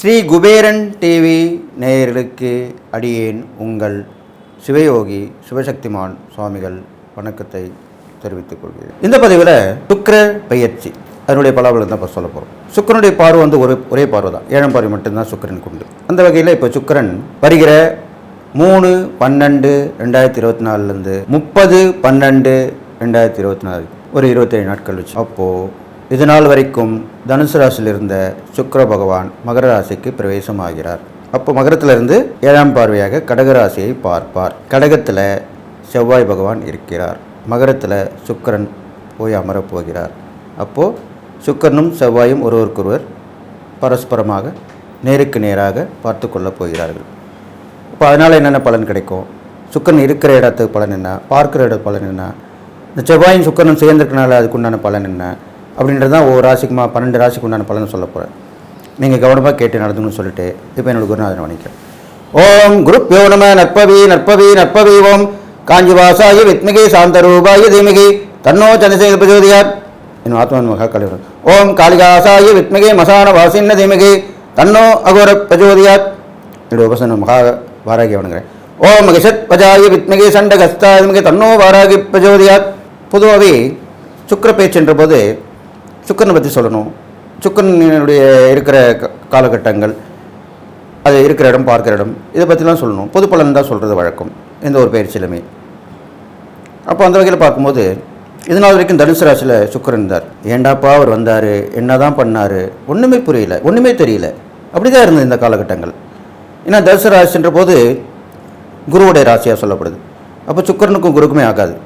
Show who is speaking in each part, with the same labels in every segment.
Speaker 1: Sri Kuberan TV நேயர்களுக்கு அடியேன் உங்கள் சிவயோகி சிவசக்திமான் சுவாமிகள் வணக்கத்தை தெரிவித்துக் கொள்கிறேன். இந்த பதிவில் சுக்கர பயிற்சி அதனுடைய பலாபலம் தான் இப்போ சொல்ல போகிறோம் சுக்கிரனுடைய பார்வை வந்து ஒரு ஒரே பார்வை தான். ஏழாம் பார்வை மட்டும்தான் சுக்கிரனுக்கு உண்டு அந்த வகையில் இப்போ சுக்கரன் வருகிற மூணு பன்னெண்டு ரெண்டாயிரத்தி இருபத்தி நாலுலேருந்து முப்பது பன்னெண்டு ரெண்டாயிரத்தி இருபத்தி நாலு ஒரு இருபத்தேழு நாட்கள் வச்சு. அப்போது இது நாள் வரைக்கும் தனுசு ராசியில் இருந்த சுக்கர பகவான் மகர ராசிக்கு பிரவேசமாகிறார். அப்போ மகரத்திலிருந்து ஏழாம் பார்வையாக கடகராசியை பார்ப்பார். கடகத்தில் செவ்வாய் பகவான் இருக்கிறார். மகரத்தில் சுக்கிரன் போய் அமரப் போகிறார். அப்போது சுக்கரனும் செவ்வாயும் ஒருவருக்கொருவர் பரஸ்பரமாக நேருக்கு நேராக பார்த்து கொள்ளப் போகிறார்கள். இப்போ அதனால் என்னென்ன பலன் கிடைக்கும்? சுக்கரன் இருக்கிற இடத்துக்கு பலன் என்ன? பார்க்குற இட பலன் என்ன? இந்த செவ்வாயும் சுக்கரனும் சேர்ந்துருக்கனால அதுக்கு உண்டான பலன் என்ன? அப்படின்றது தான் ஒவ்வொரு ராசிக்குமா பன்னெண்டு ராசிக்கு உண்டான பலன் சொல்ல போகிறேன் நீங்கள் கவனமாக கேட்டு நடந்துங்கன்னு சொல்லிட்டு இப்போ என்னோட குருநாதனை வணிக்கிறேன் ஓம் குருப்யோ நம நற்பவி நற்பவி நற்பவி ஓம். காஞ்சிவாசாய வித்மிகி சாந்தரூபாய தீமிகி. தன்னோ சந்திரசேகர் பிரஜோதியார் என் ஆத்மன் மகா கலிவரன் ஓம் காளிகாசாய வித்மிகி மசான வாசின்ன தீமிகி. தன்னோ அகோர பிரஜோதியார் என்னுடைய உபசன மகா வாராகி வணங்குறேன் ஓம் மகிஷத் பஜாய வித்மிகி சண்டகஸ்தாத்மிகி தன்னோ வாராகி பிரஜோதியார் பொதுவாகவே சுக்கர பேச்சுன்ற போது சுக்கரனை பற்றி சொல்லணும். சுக்கரனுடைய இருக்கிற க- காலகட்டங்கள் அது இருக்கிற இடம் பார்க்குற இடம் இதை பற்றிலாம் சொல்லணும். பொது பலன் தான் சொல்கிறது வழக்கம் எந்த ஒரு பயிற்சியிலுமே. அப்போ அந்த வகையில் பார்க்கும்போது இது நாள் வரைக்கும் தனுசு ராசியில் சுக்கிரன் இருந்தார். ஏண்டாப்பா அவர் வந்தார் என்ன தான் பண்ணார் ஒன்றுமே புரியல ஒன்றுமே தெரியல. அப்படி தான் இருந்தது இந்த காலகட்டங்கள். ஏன்னா தனுசு ராசின்ற போது குருவுடைய ராசியாக சொல்லப்படுது. அப்போ சுக்கிரனுக்கும் குருக்குமே ஆகாது.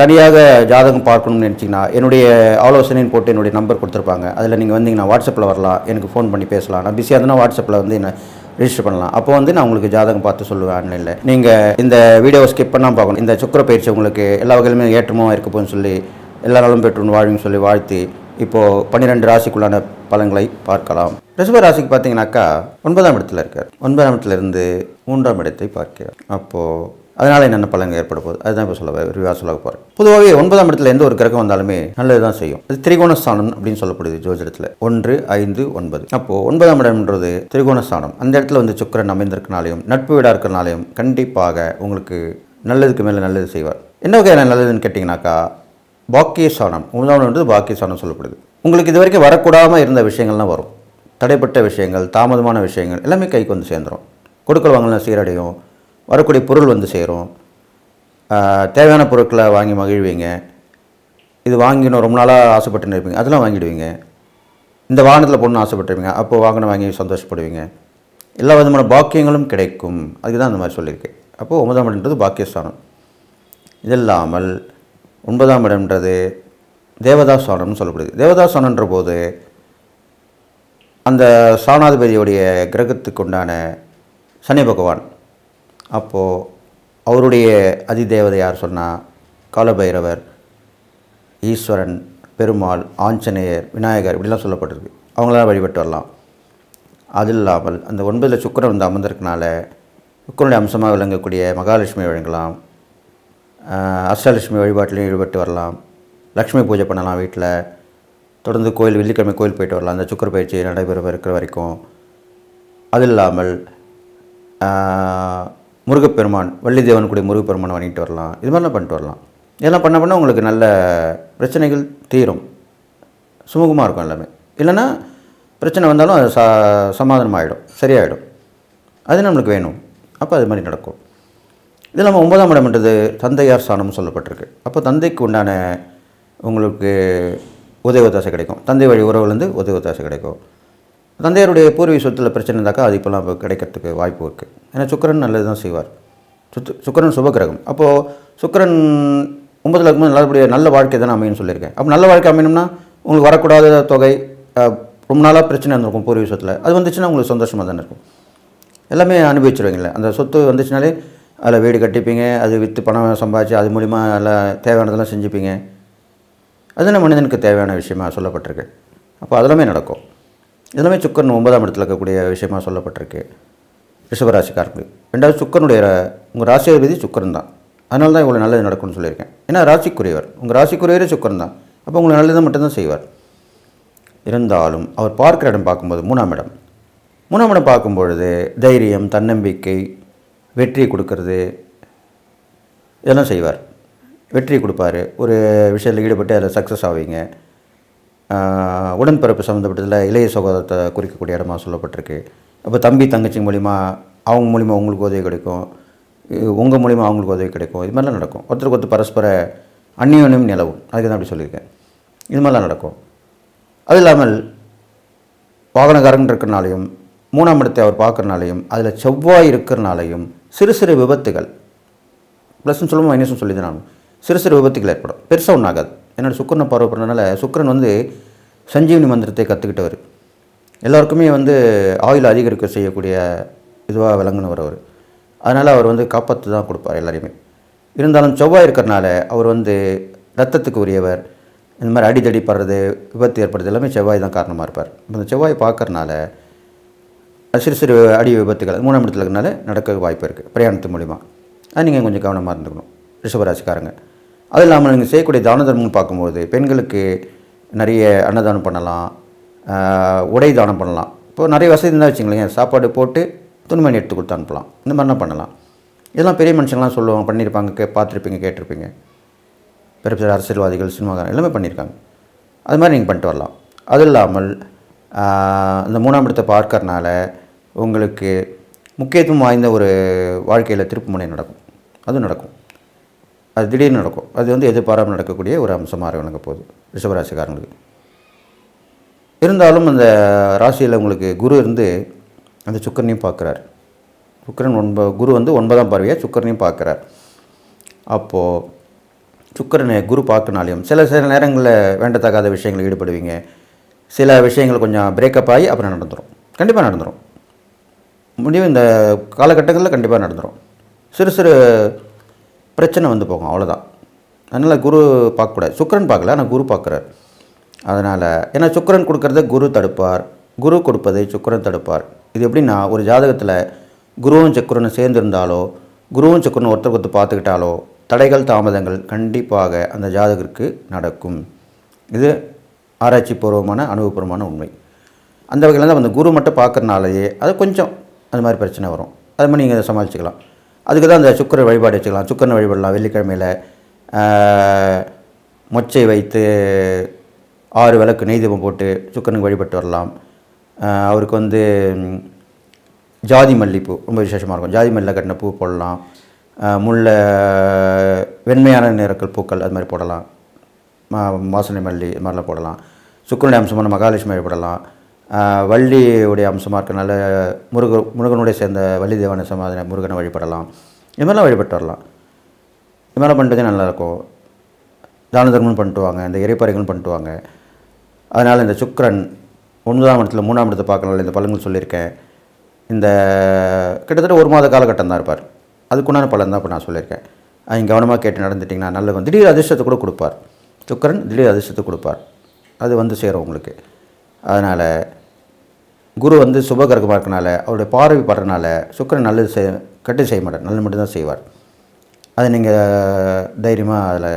Speaker 1: தனியாக ஜாதகம் பார்க்கணும்னு நினச்சிங்கன்னா என்னுடைய ஆலோசனைன்னு போட்டு என்னுடைய நம்பர் கொடுத்துருப்பாங்க. அதில் நீங்கள் வந்தீங்கன்னா வாட்ஸ்அப்பில் வரலாம். எனக்கு ஃபோன் பண்ணி பேசலாம். நான் பிஸியாக இருந்தேன்னா வாட்ஸ்அப்பில் வந்து என்ன ரிஜிஸ்டர் பண்ணலாம். அப்போ வந்து நான் உங்களுக்கு ஜாதகம் பார்த்து சொல்லுவேன் ஆன்லைனில். நீங்கள் இந்த வீடியோவை ஸ்கிப் பண்ணால் பார்க்கணும். இந்த சுக்கர பயிற்சி உங்களுக்கு எல்லா வகையிலுமே ஏற்றமாக இருக்க போகுன்னு சொல்லி எல்லா நாளும் பெற்று வாழ்வுன்னு சொல்லி வாழ்த்தி இப்போது பன்னிரெண்டு ராசிக்குள்ளான பலன்களை பார்க்கலாம். ரிஷப ராசிக்கு பார்த்தீங்கன்னாக்கா ஒன்பதாம் இடத்துல இருக்கார். ஒன்பதாம் இடத்துல இருந்து மூன்றாம் இடத்தை பார்க்கிறார். அப்போது அதனால் என்னென்ன பலன்கள் ஏற்பட போகுது? அதுதான் இப்போ சொல்ல விரிவாக சொல்ல போகிறேன் பொதுவாகவே ஒன்பதாம் இடத்துல எந்த ஒரு கிரகம் வந்தாலுமே நல்லது தான் செய்யும். அது திரிகோணஸ்தானம் அப்படின்னு சொல்லப்படுது ஜோதிடத்தில். ஒன்று ஐந்து ஒன்பது. அப்போது ஒன்பதாம் இடம்ன்றது திரிகோணஸ்தானம். அந்த இடத்துல வந்து சுக்கிரன் அமைந்திருக்கனாலையும் நட்பு வீடாக இருக்கிறனாலையும் கண்டிப்பாக உங்களுக்கு நல்லதுக்கு மேலே நல்லது செய்வார். என்ன வகையான நல்லதுன்னு கேட்டிங்கனாக்கா பாக்கியஸ்தானம். உதாரணம்ன்றது பாக்கியஸ்தானம் சொல்லப்படுது. உங்களுக்கு இது வரைக்கும் வரக்கூடாமல் இருந்த விஷயங்கள்லாம் வரும். தடைப்பட்ட விஷயங்கள் தாமதமான விஷயங்கள் எல்லாமே கைக்கு வந்து சேர்ந்துடும் கொடுக்கல் வாங்கலாம் சீரடையும். வரக்கூடிய பொருள் வந்து சேரும். தேவையான பொருட்களை வாங்கி மகிழ்வீங்க. இது வாங்கினோம் ரொம்ப நாளாக ஆசைப்பட்டுன்னு இருப்பீங்க. அதெல்லாம் வாங்கிடுவீங்க. இந்த வாகனத்தில் போகணும்னு ஆசைப்பட்டிருப்பீங்க. அப்போது வாகனம் வாங்கி சந்தோஷப்படுவீங்க. எல்லா விதமான பாக்கியங்களும் கிடைக்கும். அதுக்கு தான் அந்த மாதிரி சொல்லியிருக்கேன். அப்போது ஒன்பதாம் இடம்ன்றது பாக்கியஸ்தானம். இது இல்லாமல் ஒன்பதாம் இடம்ன்றது தேவதாசானம்னு சொல்லப்படுது. தேவதாசானன்ற போது அந்த சாணாதிபதியுடைய கிரகத்துக்கு உண்டான சனி பகவான். அப்போது அவருடைய அதிதேவதை யார் சொன்னால் காலபைரவர் ஈஸ்வரன் பெருமாள் ஆஞ்சநேயர் விநாயகர் இப்படிலாம் சொல்லப்பட்டிருக்கு. அவங்களாம் வழிபட்டு வரலாம். அது இல்லாமல் அந்த ஒன்பதில் சுக்கரன் வந்து அமர்ந்திருக்கனால சுக்கரனுடைய அம்சமாக விளங்கக்கூடிய மகாலட்சுமி வழங்கலாம். அஷ்டலட்சுமி வழிபாட்டிலையும் ஈடுபட்டு வரலாம். லக்ஷ்மி பூஜை பண்ணலாம் வீட்டில் தொடர்ந்து கோயில் வெள்ளிக்கிழமை கோயில் போயிட்டு வரலாம். அந்த சுக்கர பயிற்சி நடைபெற இருக்கிற வரைக்கும். அது இல்லாமல் முருகப்பெருமான் வள்ளி தேவன் கூடிய முருகப்பெருமானை வணங்கிட்டு வரலாம். இது மாதிரிலாம் பண்ணிட்டு வரலாம். இதெல்லாம் பண்ண பண்ண உங்களுக்கு நல்ல பிரச்சனைகள் தீரும். சுமூகமாக இருக்கும் எல்லாமே. இல்லைன்னா பிரச்சனை வந்தாலும் அது ச சமாதானம் ஆகிடும் சரியாயிடும். அது நம்மளுக்கு வேணும். அப்போ அது மாதிரி நடக்கும். இது இல்லாமல் ஒன்பதாம் இடம்ன்றது தந்தையார் ஸ்தானம்னு சொல்லப்பட்டிருக்கு. அப்போ தந்தைக்கு உண்டான உங்களுக்கு உதவி ஒத்தாசை கிடைக்கும். தந்தை வழி உறவுலேருந்து உதவி ஒத்தாசை கிடைக்கும். தந்தையருடைய பூர்வீக சொத்தில் பிரச்சனை இருந்தாக்கா அது இப்போலாம் கிடைக்கிறதுக்கு வாய்ப்பு இருக்குது ஏன்னா சுக்கிரன் நல்லது தான் செய்வார். சுத்து சுக்கிரன் சுபகிரகம் அப்போது சுக்கிரன் ஒன்பதில் இருக்கும்போது நல்லபடிய நல்ல வாழ்க்கை தானே அமையும்னு சொல்லியிருக்கேன். அப்போ நல்ல வாழ்க்கை அமையணும்னா உங்களுக்கு வரக்கூடாத தொகை ரொம்ப நாளாக பிரச்சனை இருந்திருக்கும் பூர்வீக சொத்தில். அது வந்துச்சுன்னா உங்களுக்கு சந்தோஷமாக தானே இருக்கும். எல்லாமே அனுபவிச்சிருவீங்களே அந்த சொத்து வந்துச்சுனாலே அதில் வீடு கட்டிப்பீங்க அது விற்று பணம் சம்பாதிச்சு அது மூலிமா எல்லாம் தேவையானதெல்லாம் செஞ்சுப்பீங்க. அதுதானே மனிதனுக்கு தேவையான விஷயமாக சொல்லப்பட்டிருக்கு. அப்போ அதெல்லாமே நடக்கும். எல்லாமே சுக்கரன் ஒன்பதாம் இடத்துல இருக்கக்கூடிய விஷயமா சொல்லப்பட்டிருக்கு. ரிஷபராசிக்காரங்களுக்கு ரெண்டாவது சுக்கரனுடைய உங்கள் ராசியாதிபதி சுக்கரன் தான். அதனால தான் இவ்வளோ நல்லது நடக்கும்னு சொல்லியிருக்கேன். ஏன்னா ராசிக்குரியவர். உங்கள் ராசிக்குரியவரே சுக்கரன் தான். அப்போ உங்களை நல்லதை மட்டும்தான் செய்வார். இருந்தாலும் அவர் பார்க்குற இடம் பார்க்கும்போது மூணாம் இடம். மூணாம் இடம் பார்க்கும்பொழுது தைரியம் தன்னம்பிக்கை வெற்றி கொடுக்கறது இதெல்லாம் செய்வார். வெற்றி கொடுப்பார். ஒரு விஷயத்தில் ஈடுபட்டு அதில் சக்ஸஸ் ஆவீங்க. உடன்பிறப்பு சம்மந்தப்பட்டதில் இளைய சகோதரத்தை குறிக்கக்கூடிய இடமா சொல்லப்பட்டிருக்கு. அப்போ தம்பி தங்கச்சி மூலிமா அவங்க மூலிமா உங்களுக்கு உதவி கிடைக்கும். உங்கள் மூலிமா அவங்களுக்கு உதவி கிடைக்கும். இது மாதிரிலாம் நடக்கும். ஒருத்தருக்கு ஒருத்தர் பரஸ்பர அந்நியோன்யம் நிலவும். அதுக்கு தான் அப்படி சொல்லியிருக்கேன். இது மாதிரிலாம் நடக்கும். அது இல்லாமல் வாகனக்காரன் இருக்கிறனாலையும் மூணாம் இடத்தை அவர் பார்க்கறனாலையும் அதில் செவ்வாய் இருக்கிறனாலையும் சிறு சிறு விபத்துகள் ப்ளஸ்ன்னு சொல்லுவோம் மைனஸ்னு சொல்லி தான் நான் சிறு சிறு விபத்துகள் ஏற்படும். பெருசாக ஒன்றாகாது என்னோடய சுக்கரனை பார்வை பண்ணனால சுக்கரன் வந்து சஞ்சீவனி மந்திரத்தை கற்றுக்கிட்டவர் எல்லாருக்குமே வந்து ஆயுள் அதிகரிக்க செய்யக்கூடிய இதுவாக விளங்குனவர் அவர். அதனால் அவர் வந்து காப்பாற்று தான் கொடுப்பார் எல்லாரையுமே. இருந்தாலும் செவ்வாய் இருக்கிறனால அவர் வந்து ரத்தத்துக்கு உரியவர் இந்த மாதிரி அடிதடி படுறது விபத்து ஏற்படுறது எல்லாமே செவ்வாய் தான் காரணமாக இருப்பார். இந்த செவ்வாய் பார்க்கறனால சிறு சிறு அடி விபத்துகள் மூணாம் இடத்துல இருக்கிறனால நடக்க வாய்ப்பு இருக்குது பிரயாணத்து மூலிமா அது நீங்கள் கொஞ்சம் கவனமாக இருந்துக்கணும் ரிஷபராசிக்காரங்க. அது இல்லாமல் நீங்கள் செய்யக்கூடிய தான தர்மம்னு பார்க்கும்போது பெண்களுக்கு நிறைய அன்னதானம் பண்ணலாம் உடை தானம் பண்ணலாம். இப்போ நிறைய வசதி இருந்தால் வச்சுங்களேன் சாப்பாடு போட்டு துணிமணி எடுத்து கொடுத்து அனுப்பலாம். இந்த மாதிரிலாம் பண்ணலாம். இதெல்லாம் பெரிய மனுஷங்களாம் சொல்லுவாங்க பண்ணியிருப்பாங்க கே பார்த்துருப்பீங்க கேட்டிருப்பீங்க. பெரிய பெரிய அரசியல்வாதிகள் சினிமாக்காரங்க எல்லாமே பண்ணியிருக்காங்க. அது மாதிரி நீங்கள் பண்ணிட்டு வரலாம். அது இல்லாமல் இந்த மூணாம் இடத்தை பார்க்கறனால உங்களுக்கு முக்கியத்துவம் வாய்ந்த ஒரு வாழ்க்கையில் திருப்பு முனை நடக்கும். அது நடக்கும். அது திடீர்னு நடக்கும். அது வந்து எதிர்பாராமல் நடக்கக்கூடிய ஒரு அம்சமாக விளங்க போகுது. ரிஷபராசிக்காரங்களுக்கு. இருந்தாலும் அந்த ராசியில் உங்களுக்கு குரு இருந்து அந்த சுக்கரனையும் பார்க்குறார். சுக்கரன் ஒன்ப குரு வந்து ஒன்பதாம் பார்வையாக சுக்கரனையும் பார்க்குறார். அப்போது சுக்கரனை குரு பார்க்கனாலையும் சில சில நேரங்களில் வேண்டத்தகாத விஷயங்களில் ஈடுபடுவீங்க. சில விஷயங்கள் கொஞ்சம் பிரேக்கப் ஆகி அப்புறம் நடந்துடும் கண்டிப்பாக நடந்துடும் முடிவு இந்த காலகட்டங்களில் கண்டிப்பாக நடந்துடும் சிறு சிறு பிரச்சனை வந்து போகும் அவ்வளோதான் அதனால் குரு பார்க்கக்கூடாது. சுக்கரன் பார்க்கல ஆனால் குரு பார்க்குறார். அதனால் ஏன்னா சுக்கிரன் கொடுக்கறத குரு தடுப்பார். குரு கொடுப்பதை சுக்கரன் தடுப்பார். இது எப்படின்னா ஒரு ஜாதகத்தில் குருவும் சுக்கிரனும் சேர்ந்திருந்தாலோ குருவும் சுக்கிரனும் ஒருத்தர் ஒருத்தர் பார்த்துக்கிட்டாலோ தடைகள் தாமதங்கள் கண்டிப்பாக அந்த ஜாதகருக்கு நடக்கும். இது ஆராய்ச்சி பூர்வமான அனுபவபூர்வமான உண்மை. அந்த வகையில் தான் அந்த குரு மட்டும் பார்க்குறனாலேயே அது கொஞ்சம் அது மாதிரி பிரச்சனை வரும். அது மாதிரி நீங்கள் சமாளிச்சுக்கலாம். அதுக்கு தான் அந்த சுக்கர வழிபாடு வச்சுக்கலாம். சுக்கரனை வழிபடலாம். வெள்ளிக்கிழமையில் மொச்சை வைத்து ஆறு விளக்கு நெய் தீபம் போட்டு சுக்கரனுக்கு வழிபட்டு வரலாம். அவருக்கு வந்து ஜாதி மல்லிப்பூ ரொம்ப விசேஷமாக இருக்கும். ஜாதி மல்லியில் கட்டின பூ போடலாம். ஆஹ், முல்லை வெண்மையான நிறக்கள் பூக்கள் அது மாதிரி போடலாம். மா வாசனை மல்லி இது மாதிரிலாம் போடலாம். சுக்கரனுடைய அம்சமான மகாலட்சுமி வழிபடலாம். வள்ளியுடைய அம்சமாக இருக்கனால முருக முருகனுடைய சேர்ந்த வள்ளி தேவான சமாதான முருகனை வழிபடலாம். இது மாதிரிலாம் வழிபட்டு வரலாம். இது மாதிரிலாம் பண்ணுறதே நல்லாயிருக்கும். தான தர்மம் பண்ணிட்டு வாங்க இந்த இறைப்பறைகள் பண்ணிட்டு வாங்க அதனால் இந்த சுக்கிரன் ஒன்பதாம் இடத்துல மூணாம் இடத்தை பார்க்கணும் இந்த பலன்கள் சொல்லியிருக்கேன். இந்த கிட்டத்தட்ட ஒரு மாத காலகட்டம் தான் இருப்பார். அதுக்குண்டான பலன் தான் இப்போ நான் சொல்லியிருக்கேன். அவங்க கவனமாக கேட்டு நடந்துட்டிங்கன்னா நல்ல திடீர் அதிர்ஷ்டத்தை கூட கொடுப்பார். சுக்கிரன் திடீர் அதிர்ஷ்டத்தை கொடுப்பார். அது வந்து சேரும் உங்களுக்கு. அதனால் குரு வந்து சுபகரகமாக இருக்கனால அவருடைய பார்வை படுறனால சுக்கரன் நல்லது செய் கெட்டு செய்ய மாட்டார். நல்லது மட்டும்தான் செய்வார். அதை நீங்கள் தைரியமாக அதில்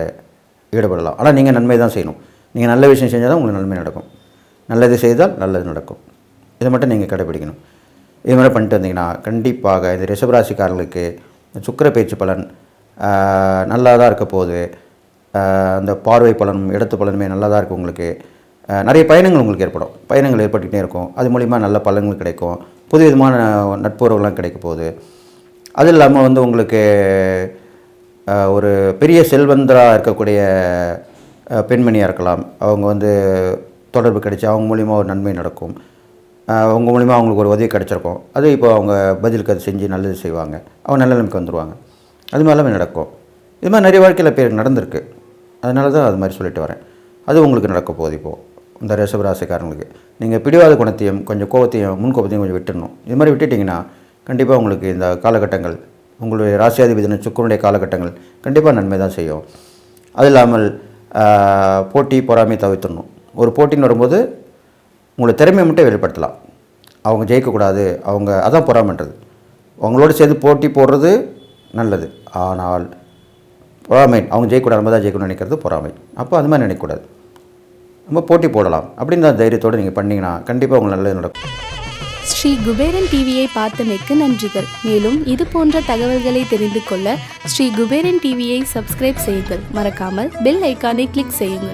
Speaker 1: ஈடுபடலாம். ஆனால் நீங்கள் நன்மை தான் செய்யணும். நீங்கள் நல்ல விஷயம் செஞ்சால் தான் உங்களுக்கு நன்மை நடக்கும். நல்லது செய்தால் நல்லது நடக்கும். இதை மட்டும் நீங்கள் கடைப்பிடிக்கணும். இது மாதிரி பண்ணிட்டு வந்தீங்கன்னா கண்டிப்பாக இந்த ரிஷபராசிக்காரர்களுக்கு சுக்கிர பேச்சு பலன் நல்லா தான் இருக்க போகுது. அந்த பார்வை பலனும் இடத்து பலனுமே நல்லா தான் இருக்கும் உங்களுக்கு. நிறைய பயணங்கள் உங்களுக்கு ஏற்படும். பயணங்கள் ஏற்பட்டுக்கிட்டே இருக்கும். அது மூலிமா நல்ல பலன்கள் கிடைக்கும். புது விதமான நட்புறவுகள்லாம் கிடைக்க போகுது. அது இல்லாமல் வந்து உங்களுக்கு ஒரு பெரிய செல்வந்தராக இருக்கக்கூடிய பெண்மணியாக இருக்கலாம். அவங்க வந்து தொடர்பு கிடைச்சி அவங்க மூலிமா ஒரு நன்மை நடக்கும். அவங்க மூலிமா அவங்களுக்கு ஒரு உதவி கிடைச்சிருக்கும். அது இப்போ அவங்க பதிலுக்கு அது செஞ்சு நல்லது செய்வாங்க. அவங்க நல்ல நிலைமைக்கு வந்துடுவாங்க அது மாதிரிலாம் நடக்கும். இது மாதிரி நிறைய வாழ்க்கையில் பேர் நடந்திருக்கு. அதனால தான் அது மாதிரி சொல்லிட்டு வரேன். அது உங்களுக்கு நடக்க போகுது இப்போது இந்த ரிஷபராசிக்காரங்களுக்கு. நீங்கள் பிடிவாத குணத்தையும் கொஞ்சம் கோபத்தையும் முன்கோபத்தையும் கொஞ்சம் விட்டுடணும். இது மாதிரி விட்டுட்டிங்கன்னா கண்டிப்பாக உங்களுக்கு இந்த காலகட்டங்கள் உங்களுடைய ராசியாதிபதின சுக்கரனுடைய காலகட்டங்கள் கண்டிப்பாக நன்மை தான் செய்யும். அது இல்லாமல் போட்டி பொறாமை தவிர்த்துடணும். ஒரு போட்டின்னு வரும்போது உங்களை திறமையை மட்டும் வெளிப்படுத்தலாம். அவங்க ஜெயிக்கக்கூடாது அவங்க அதான் பொறாமைன்றது. அவங்களோட சேர்ந்து போட்டி போடுறது நல்லது. ஆனால் பொறாமை அவங்க ஜெயிக்கக்கூடாது நம்ம தான் ஜெயிக்கணும்னு நினைக்கிறது பொறாமை. அப்போ அது மாதிரி நினைக்கக்கூடாது. நம்ம போட்டி போடலாம் அப்படின்னு தைரியத்தோடு நீங்கள் பண்ணீங்கன்னா கண்டிப்பாக உங்களுக்கு நல்லது நடக்கும்.
Speaker 2: ஸ்ரீ குபேரன் டிவியை பார்த்தமைக்கு நன்றிகள். மேலும் இது போன்ற தகவல்களை தெரிந்து கொள்ள ஸ்ரீ குபேரன் டிவியை சப்ஸ்கிரைப் செய்யுங்கள். மறக்காமல் பெல் ஐக்கானை கிளிக் செய்யுங்கள்.